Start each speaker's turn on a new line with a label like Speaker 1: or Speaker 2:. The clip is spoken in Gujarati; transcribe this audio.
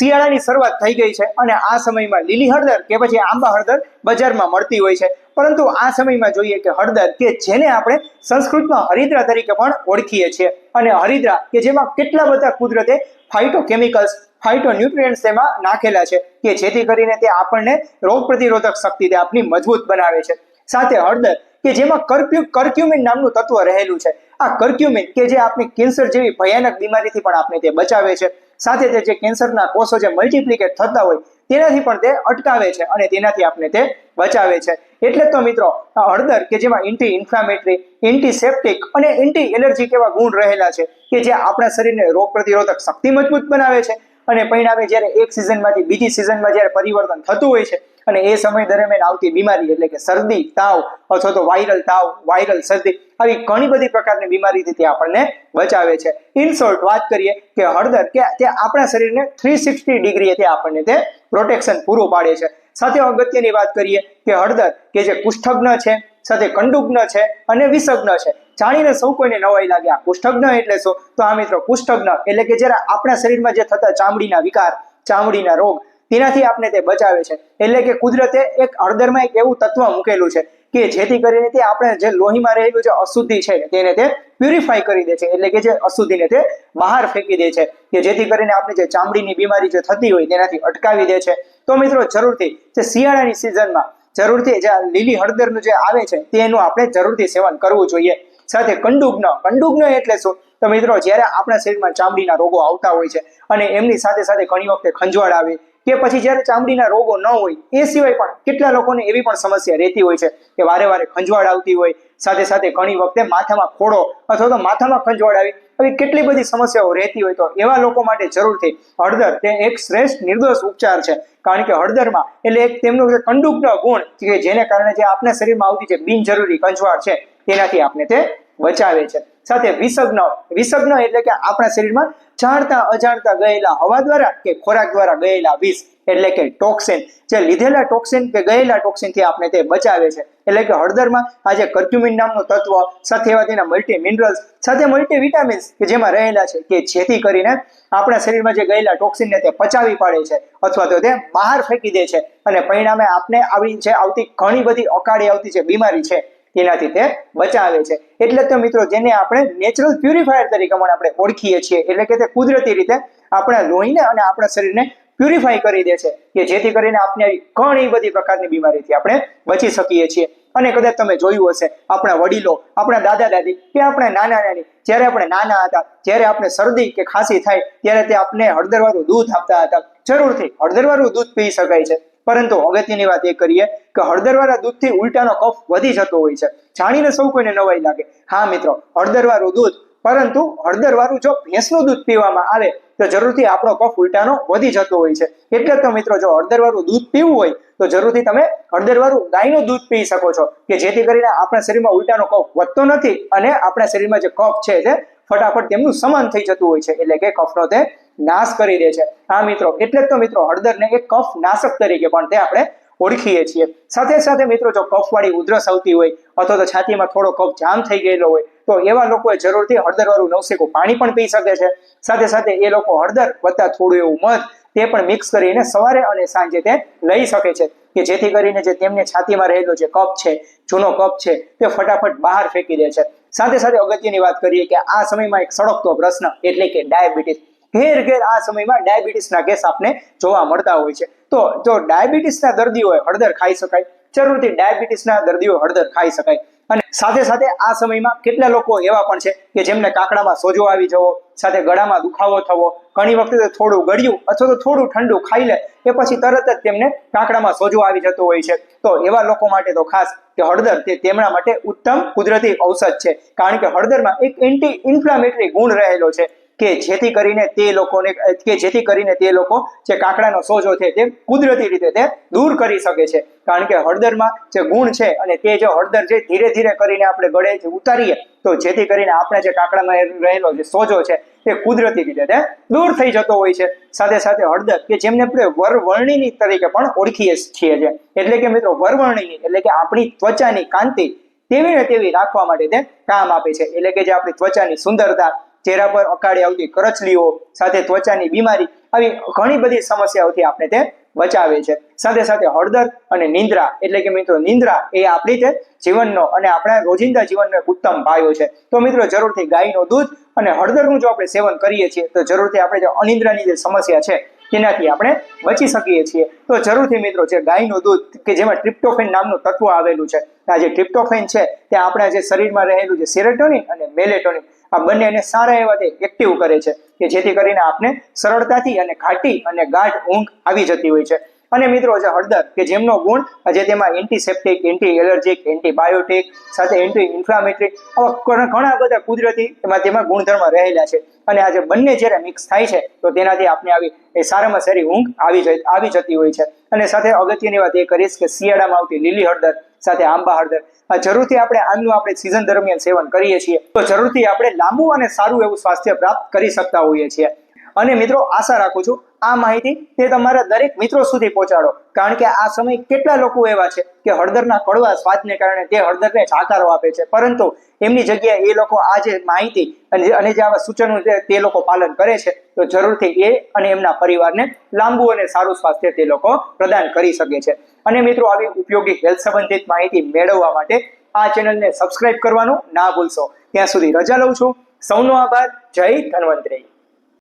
Speaker 1: શિયાળાની શરૂઆત થઈ ગઈ છે અને આ સમયમાં લીલી હળદર કે પછી આંબા હળદર બજારમાં મળતી હોય છે. પરંતુ આ સમયમાં જોઈએ કે હળદર કે જેને આપણે સંસ્કૃતમાં હરિદ્રા તરીકે પણ ઓળખીએ છીએ. અને હરિદ્રા કે જેમાં કેટલા બધા કુદરતે ફાઇટોકેમિકલ્સ ફાઇટો ન્યુટ્રિયન્ટ્સ તેમાં નાખેલા છે કે જેથી કરીને તે આપણને રોગ પ્રતિરોધક શક્તિ તે આપણી મજબૂત બનાવે છે. સાથે હળદર કે જેમાં કર્ક્યુ કર્ક્યુમિન નામનું તત્વ રહેલું છે. આ કર્ક્યુમિન કે જે આપણી કેન્સર જેવી ભયાનક બીમારીથી પણ આપણે તે બચાવે છે. સાથે તે જે કેન્સરના કોષો જે મલ્ટીપ્લિકેટ થતા હોય, તેનાથી પણ તે અટકાવે છે અને તેનાથી આપણે તે બચાવે છે. એટલે તો મિત્રો, આ હળદર કે જેમાં એન્ટી ઇન્ફ્લામેટરી એન્ટીસેપ્ટિક અને એન્ટી એલર્જીક એવા ગુણ રહેલા છે કે જે આપણા શરીરને રોગ પ્રતિરોધક શક્તિ મજબૂત બનાવે છે અને પરિણામે જ્યારે એક સિઝનમાંથી બીજી સિઝનમાં જ્યારે પરિવર્તન થતું હોય છે અને એ સમય દરમિયાન આવતી બીમારી એટલે કે શરદી, તાવ અથવા તો વાયરલ તાવ, વાયરલ શરદી આવી ઘણી બધી પ્રકારની બીમારીથી તે આપણને બચાવે છે. ઇન વાત કરીએ કે હળદર કે તે આપણા શરીરને થ્રી સિક્સટી ડિગ્રીએ તે આપણને તે પ્રોટેક્શન પૂરું પાડે છે. સાથે અગત્યની વાત કરીએ કે હળદર કે જે કુષ્ઠગ્ન છે, સાથે કંડુગ્ન છે અને વિષગ્ન છે. જાણીને સૌ કોઈને નવાઈ લાગે આ કુષ્ઠગ્ન એટલે શું? તો આ મિત્રો, કુષ્ઠગ્ન એટલે કે જ્યારે આપણા શરીરમાં જે થતા ચામડીના વિકાર, ચામડીના રોગ તેનાથી આપણે તે બચાવે છે. એટલે કે કુદરતે એક હળદરમાં એક એવું તત્વ મૂકેલું છે કે જેથી કરીને તે આપણે જે લોહીમાં રહેલું જે અશુદ્ધિ છે તેને તે પ્યુરિફાય કરી દે છે. એટલે કે જે અશુદ્ધિને તે બહાર ફેંકી દે છે. કે જેથી કરીને આપણે જે ચામડીની બીમારી જે થતી હોય તેનાથી અટકાવી દે છે. તો મિત્રો જરૂરથી જે શિયાળાની સિઝનમાં જરૂરથી જે લીલી હળદરનું જે આવે છે તેનું આપણે જરૂરથી સેવન કરવું જોઈએ. સાથે કંડુગ્ન કંડુગ્ન એટલે શું? તો મિત્રો જ્યારે આપણા શરીરમાં ચામડીના રોગો આવતા હોય છે અને એમની સાથે સાથે ઘણી વખતે ખંજવાળ આવે કે પછી જ્યારે ચામડીના રોગો ન હોય, એ સિવાય પણ કેટલા લોકોને એવી પણ સમસ્યા રહેતી હોય છે કે વારે વારે ખંજવાળ આવતી હોય, સાથે સાથે ઘણી વખતે માથામાં ખોડો અથવા તો માથામાં ખંજવાળ આવી આવી કેટલી બધી સમસ્યાઓ રહેતી હોય તો એવા લોકો માટે જરૂરથી હળદર તે એક શ્રેષ્ઠ નિર્દોષ ઉપચાર છે. કારણ કે હળદરમાં એટલે એક તેમનું કંડુકનો ગુણ કે જેને કારણે જે આપણા શરીરમાં આવતી જે બિનજરૂરી કંજવાળ છે, તેનાથી આપણે તે બચાવે છે. સાથે વિષગ્ન વિષગ્ન એટલે કે આપણા શરીરમાં જાણતા અજાણતા ગયેલા હવા દ્વારા કે ખોરાક દ્વારા ગયેલા વિષ એટલે કે ટોક્સિન જે લીધેલા ટોક્સિન કે ગયેલા ટોક્સિનથી આપણે તે બચાવે છે. એટલે કે હળદરમાં આ જે કર્ક્યુમિન નામનું તત્વ સાથે એવા તેના મલ્ટી મિનરલ્સ સાથે મલ્ટી વિટામિન્સ કે જેમાં રહેલા છે કે જેથી કરીને આપણા શરીરમાં જે ગયેલા ટોક્સિનને તે પચાવી પાડે છે અથવા તો તે બહાર ફેંકી દે છે. અને પરિણામે આપને આવી જે આવતી ઘણી બધી અકાળી આવતી જે બીમારી છે તેનાથી તે બચાવે છે. એટલે તો મિત્રો જેને આપણે નેચરલ પ્યુરિફાયર તરીકે પણ આપણે ઓળખીએ છીએ, એટલે કે તે કુદરતી રીતે આપણા લોહીને અને આપણા શરીરને પ્યુરિફાઈ કરી દે છે, કે જેથી કરીને આપણે ઘણી બધી પ્રકારની બીમારીથી આપણે બચી શકીએ છીએ. અને કદાચ તમે જોયું હશે, આપણા વડીલો, આપણા દાદા દાદી કે આપણા નાના નાની, જ્યારે આપણે નાના હતા, જ્યારે આપણે શરદી કે ખાંસી થાય, ત્યારે તે આપણે હળદરવાળું દૂધ આપતા હતા. જરૂરથી હળદરવાળું દૂધ પી શકાય છે. પરંતુ અગત્યની વાત એ કરીએ કે હળદરવાળા દૂધથી ઉલટાનો કફ વધી જતો હોય છે. જાણીને સૌ કોઈને નવાઈ લાગે. હા, મિત્રો, હળદરવાળું દૂધ. પરંતુ હળદરવાળું જો ભેંસનું દૂધ પીવામાં આવે, તો જરૂરથી આપણો કફ ઉલટાનો વધી જતો હોય છે. એટલે તો, મિત્રો, જો હળદરવાળું દૂધ પીવું હોય, તો જરૂરથી તમે હળદરવાળું ગાયનું દૂધ પી શકો છો. કે જેથી કરીને આપણા શરીરમાં ઉલટાનો કફ વધતો નથી અને આપણા શરીરમાં જે કફ છે તે ફટાફટ તેમનું સમાન થઈ જતું હોય છે. એટલે કે કફનો તે નાશ કરી દે છે. હા, મિત્રો, એટલે જ તો મિત્રો હળદરને એક કફ નાશક તરીકે પણ તે આપણે ઓળખીએ છીએ. સાથે સાથે મિત્રો, જો કફવાળી ઉધરસ આવતી હોય અથવા તો છાતીમાં થોડો કફ જામ થઈ ગયેલો હોય, તો એવા લોકોએ જરૂરથી હળદરવાળું નવસેકું પાણી પણ પી શકે છે. સાથે સાથે એ લોકો હળદર વત્તા થોડું એવું મધ તે પણ મિક્સ કરીને સવારે અને સાંજે તે લઈ શકે છે. કે જેથી કરીને જે તેમને છાતીમાં રહેલો જે કફ છે, જૂનો કફ છે, તે ફટાફટ બહાર ફેંકી દે છે. સાથે સાથે અગત્યની વાત કરીએ કે આ સમયમાં એક સળગતો પ્રશ્ન એટલે કે ડાયાબિટીસ. ઘેર ઘેર આ સમયમાં ડાયાબિટીસના કેસ આપને જોવા મળતા હોય છે. તો જો ડાયાબિટીસના દર્દીઓએ હળદર ખાઈ શકાય, જરૂરથી ડાયાબિટીસના દર્દીઓ હળદર ખાઈ શકાય. અને સાથે સાથે આ સમયમાં કેટલા લોકો એવા પણ છે કે જેમને કાકડામાં સોજો આવી જવો, સાથે ગળામાં દુખાવો થવો, ઘણી વખતે થોડું ગળ્યું અથવા તો થોડું ઠંડુ ખાઈ લે, એ પછી તરત જ તેમને કાકડામાં સોજો આવી જતો હોય છે. તો એવા લોકો માટે તો ખાસ કે હળદર તે તેમના માટે ઉત્તમ કુદરતી ઔષધ છે. કારણ કે હળદરમાં એક એન્ટી ઇન્ફ્લામેટરી ગુણ રહેલો છે. કે જેથી કરીને તે લોકોને, કે જેથી કરીને તે લોકો જે કાકડાનો સોજો છે તે કુદરતી રીતે તે દૂર કરી શકે છે. કારણ કે હળદરમાં જે ગુણ છે અને તે જે હળદર જે ધીરે ધીરે કરીને આપણે ગળે ઉતારીએ, તો જેથી કરીને આપણે જે કાકડામાં રહેલો જે સોજો છે તે કુદરતી રીતે તે દૂર થઈ જતો હોય છે. સાથે સાથે હળદર, કે જેમને આપણે વરવર્ણીની તરીકે પણ ઓળખીએ છીએ છે એટલે કે મિત્રો વરવર્ણીની, એટલે કે આપણી ત્વચાની કાંતિ તેવી ને તેવી રાખવા માટે તે કામ આપે છે. એટલે કે જે આપણી ત્વચાની સુંદરતા ચહેરા પર અકાળી આવતી કરચલીઓ સાથે ત્વચાની બીમારી આવી ઘણી બધી સમસ્યાઓથી આપણે તે બચાવે છે. સાથે સાથે હળદર અને નિંદ્રા, એટલે કે મિત્રો નિંદ્રા એ આપણી તે જીવનનો અને આપણા રોજિંદા જીવનનો ઉત્તમ પાયો છે. તો મિત્રો જરૂરથી ગાયનું દૂધ અને હળદરનું જો આપણે સેવન કરીએ છીએ, તો જરૂરથી આપણે જે અનિદ્રાની જે સમસ્યા છે, તેનાથી આપણે બચી શકીએ છીએ. તો જરૂરથી મિત્રો જે ગાયનું દૂધ કે જેમાં ટ્રિપ્ટોફેન નામનું તત્વ આવેલું છે, આ જે ટ્રિપ્ટોફેન છે, તે આપણા જે શરીરમાં રહેલું જે સેરેટોનિન અને મેલેટોનિન આ બંનેને સારા એવા તે એક્ટિવ કરે છે કે જેથી કરીને આપણે સરળતાથી અને ઘાટી અને ગાઢ ઊંઘ આવી જતી હોય છે. અને મિત્રો, જે હળદર કે જેમનો ગુણ, જે તેમાં એન્ટીસેપ્ટિક એન્ટી એલર્જીક એન્ટીબાયોટિક સાથે એન્ટી ઇન્ફ્લામેટરી આવા ઘણા બધા કુદરતી એમાં તેમાં ગુણધર્મ રહેલા છે. અને આ જે બંને જ્યારે મિક્સ થાય છે, તો તેનાથી આપણે આવી એ સારામાં સારી ઊંઘ આવી આવી જતી હોય છે. અને સાથે અગત્યની વાત એ કરીશ કે શિયાળામાં આવતી લીલી હળદર, સાથે આંબા હળદર જરૂરથી આપણે આમનું આપણે સિઝન દરમિયાન સેવન કરીએ છીએ. તો જરૂરથી આપણે લાંબુ અને સારું એવું સ્વાસ્થ્ય પ્રાપ્ત કરી શકતા હોઈએ છીએ. અને મિત્રો, આશા રાખું છું આ માહિતી તે તમારા દરેક મિત્રો સુધી પહોંચાડો. કારણ કે આ સમય કેટલા લોકો એવા છે કે હળદરના કડવા સ્વાદને કારણે તે હળદરને જાકારો આપે છે. પરંતુ એમની જગ્યાએ એ લોકો આ જે માહિતી અને જે- આવા સૂચનો તે લોકો પાલન કરે છે, તો જરૂરથી એ અને એમના પરિવારને લાંબુ અને સારું સ્વાસ્થ્ય તે લોકો પ્રદાન કરી શકે છે. અને મિત્રો, આવી ઉપયોગી હેલ્થ સંબંધિત માહિતી મેળવવા માટે આ ચેનલને સબસ્ક્રાઇબ કરવાનું ના ભૂલશો. ત્યાં સુધી રજા લઉં છું. સૌનો આભાર. જય ધન્વંતરી.